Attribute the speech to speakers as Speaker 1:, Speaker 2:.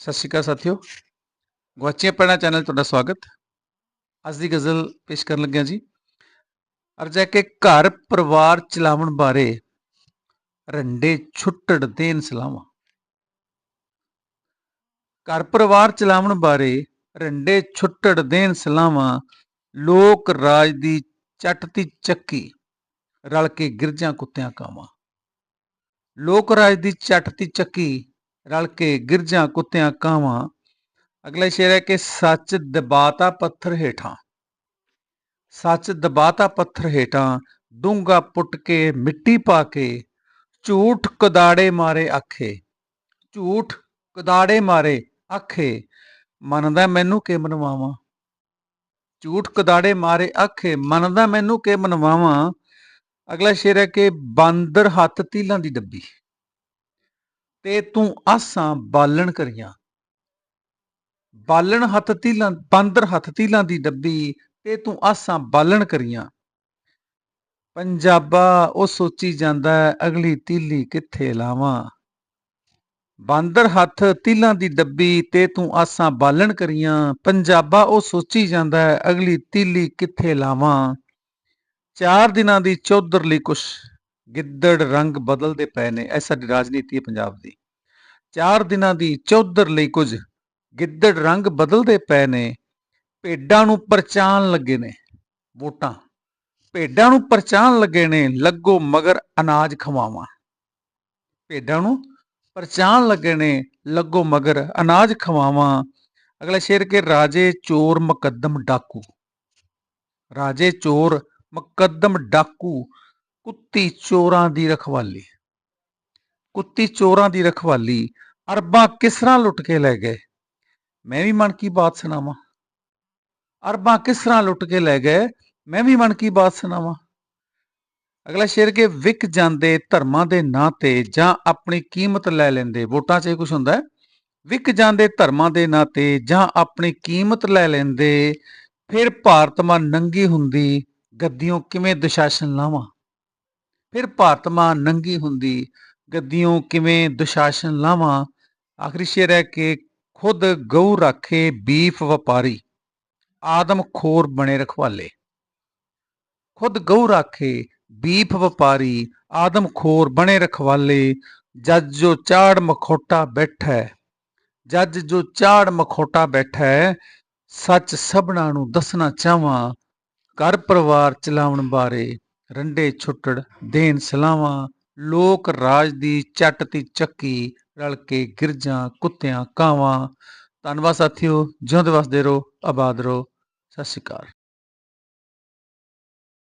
Speaker 1: ਸਤਿ ਸ਼੍ਰੀ ਅਕਾਲ ਸਾਥੀਓ। ਗਵਾਚੀਆਂ ਪੈਣਾ ਚੈਨਲ ਤੁਹਾਡਾ ਸਵਾਗਤ। ਅੱਜ ਦੀ ਗਜ਼ਲ ਪੇਸ਼ ਕਰਨ ਲੱਗਿਆ ਜੀ। ਅਰਜ਼ਾ ਕਿ ਘਰ ਪਰਿਵਾਰ ਚਲਾਉਣ ਬਾਰੇ ਰੰਡੇ ਛੁੱਟੜ ਦੇਣ ਸਲਾਵਾਂ ਘਰ ਪਰਿਵਾਰ ਚਲਾਉਣ ਬਾਰੇ ਰੰਡੇ ਛੁੱਟੜ ਦੇਣ ਸਲਾਵਾਂ ਲੋਕ ਰਾਜ ਦੀ ਚੱਟ ਦੀ ਚੱਕੀ, ਰਲ ਕੇ ਗਿਰਜਾਂ ਕੁੱਤਿਆਂ ਕਾਵਾਂ। ਲੋਕ ਰਾਜ ਦੀ ਚੱਟ ਦੀ ਚੱਕੀ ਰਲ ਕੇ ਗਿਰਜਾਂ, ਕੁੱਤਿਆਂ, ਕਾਵਾਂ। ਅਗਲਾ ਸ਼ੇਰ ਹੈ ਕਿ ਸੱਚ ਦਬਾਤਾ ਪੱਥਰ ਹੇਠਾਂ। ਸੱਚ ਦਬਾਤਾ ਪੱਥਰ ਹੇਠਾਂ ਡੂੰਗਾ ਪੁੱਟ ਕੇ ਮਿੱਟੀ ਪਾ ਕੇ, ਝੂਠ ਕਦਾੜੇ ਮਾਰੇ ਆਖੇ। ਝੂਠ ਕਦਾੜੇ ਮਾਰੇ ਆਖੇ। ਮੰਨਦਾ ਮੈਨੂੰ ਕਿ ਮਨਵਾਵਾਂ? ਝੂਠ ਕਦਾੜੇ ਮਾਰੇ ਆਖੇ। ਮੰਨਦਾ ਮੈਨੂੰ ਕਿ ਮਨਵਾਵਾਂ? ਅਗਲਾ ਸ਼ੇਰ ਹੈ ਕਿ ਬਾਂਦਰ ਹੱਥ ਤੀਲਾਂ ਦੀ ਡੱਬੀ। ਤੇ ਤੂੰ ਆਸਾਂ ਬਾਲਣ ਕਰੀਆਂ। ਬਾਲਣ ਹੱਥ ਤੀਲਾਂ, ਬਾਂਦਰ ਹੱਥ ਤੀਲਾਂ ਦੀ ਡੱਬੀ ਤੇ ਤੂੰ ਆਸਾਂ ਬਾਲਣ ਕਰੀਆਂ। ਪੰਜਾਬਾ, ਉਹ ਸੋਚੀ ਜਾਂਦਾ ਅਗਲੀ ਤੀਲੀ ਕਿੱਥੇ ਲਾਵਾਂ। ਬਾਂਦਰ ਹੱਥ ਤੀਲਾਂ ਦੀ ਡੱਬੀ ਤੇ ਤੂੰ ਆਸਾਂ ਬਾਲਣ ਕਰੀਆਂ। ਪੰਜਾਬਾ, ਉਹ ਸੋਚੀ ਜਾਂਦਾ ਅਗਲੀ ਤੀਲੀ ਕਿੱਥੇ ਲਾਵਾਂ। ਚਾਰ ਦਿਨਾਂ ਦੀ ਚੌਧਰ ਲਈ ਕੁਛ ਗਿੱਦੜ ਰੰਗ ਬਦਲਦੇ ਪਏ ਨੇ। ਇਹ ਸਾਡੀ ਰਾਜਨੀਤੀ ਹੈ ਪੰਜਾਬ ਦੀ। ਚਾਰ ਦਿਨਾਂ ਦੀ ਚੌਧਰ ਲਈ ਕੁਝ ਗਿੱਦੜ ਰੰਗ ਬਦਲਦੇ ਪਏ ਨੇ। ਭੇਡਾਂ ਨੂੰ ਪਰਚਾਨ ਲੱਗੇ ਨੇ ਵੋਟਾਂ। ਭੇਡਾਂ ਨੂੰ ਪਰਚਾਨ ਲੱਗੇ ਨੇ ਲੱਗੋ ਮਗਰ ਅਨਾਜ ਖਵਾਵਾਂ। ਭੇਡਾਂ ਨੂੰ ਪਰਚਾਨ ਲੱਗੇ ਨੇ ਲੱਗੋ ਮਗਰ ਅਨਾਜ ਖਵਾਵਾਂ। ਅਗਲਾ ਸ਼ੇਰ ਕੇ ਰਾਜੇ ਚੋਰ ਮੁਕੱਦਮ ਡਾਕੂ। ਰਾਜੇ ਚੋਰ ਮੁਕੱਦਮ ਡਾਕੂ, ਕੁੱਤੀ ਚੋਰਾਂ ਦੀ ਰਖਵਾਲੀ। ਕੁੱਤੀ ਚੋਰਾਂ ਦੀ ਰਖਵਾਲੀ, ਅਰਬਾਂ ਕਿਸ ਤਰ੍ਹਾਂ ਲੁੱਟ ਕੇ ਲੈ ਗਏ? ਮੈਂ ਵੀ ਮਨ ਕੀ ਬਾਤ ਸੁਣਾਵਾਂ। ਅਰਬਾਂ ਕਿਸ ਤਰ੍ਹਾਂ ਲੁੱਟ ਕੇ ਲੈ ਗਏ? ਮੈਂ ਵੀ ਮਨ ਕੀ ਬਾਤ ਸੁਣਾਵਾਂ। ਅਗਲਾ ਸ਼ੇਰ ਕੇ ਵਿਕ ਜਾਂਦੇ ਧਰਮਾਂ ਦੇ ਨਾਂ ਤੇ ਜਾਂ ਆਪਣੀ ਕੀਮਤ ਲੈ ਲੈਂਦੇ। ਵੋਟਾਂ 'ਚ ਇਹ ਕੁਝ ਹੁੰਦਾ ਹੈ। ਵਿਕ ਜਾਂਦੇ ਧਰਮਾਂ ਦੇ ਨਾਂ ਤੇ ਜਾਂ ਆਪਣੀ ਕੀਮਤ ਲੈ ਲੈਂਦੇ। ਫਿਰ ਭਾਰਤ ਮਾਂ ਨੰਗੀ ਹੁੰਦੀ, ਗੱਦੀਆਂ ਕਿਵੇਂ ਦੁਸ਼ਾਸਨ ਲਾਵਾਂ? ਫਿਰ ਭਾਰਤ ਮਾਂ ਨੰਗੀ ਹੁੰਦੀ ਗੱਦੀਆਂ ਕਿਵੇਂ ਦੁਸ਼ਾਸਨ ਲਾਵਾਂ? ਆਖਰੀ ਸ਼ੇਰ ਹੈ ਕਿ ਖੁਦ ਗਊ ਰਾਖੇ ਬੀਫ ਵਪਾਰੀ, ਆਦਮ ਖੋਰ ਬਣੇ ਰਖਵਾਲੇ। ਖੁਦ ਗਊ ਰਾਖੇ ਬੀਫ ਵਪਾਰੀ, ਆਦਮ ਖੋਰ ਬਣੇ ਰਖਵਾਲੇ। ਜੱਜ ਜੋ ਚਾੜ ਮਖੋਟਾ ਬੈਠਾ ਹੈ ਜੱਜ ਜੋ ਚਾੜ ਮਖੋਟਾ ਬੈਠਾ, ਸੱਚ ਸਭਨਾਂ ਨੂੰ ਦੱਸਣਾ ਚਾਹਾਂ। ਘਰ ਪਰਿਵਾਰ ਚਲਾਉਣ ਬਾਰੇ ਰੰਡੇ ਛੁੱਟੜ ਦੇਣ ਸਲਾਵਾਂ ਲੋਕ ਰਾਜ ਦੀ ਚੱਟ ਤੇ ਚੱਕੀ ਰਲ ਕੇ ਗਿਰਜਾਂ, ਕੁੱਤਿਆਂ, ਕਾਵਾਂ। ਧੰਨਵਾਦ ਸਾਥੀਓ, ਜਿਉਂਦੇ ਵਸਦੇ ਰਹੋ, ਆਬਾਦ ਰਹੋ। ਸਤਿ ਸ਼੍ਰੀ ਅਕਾਲ।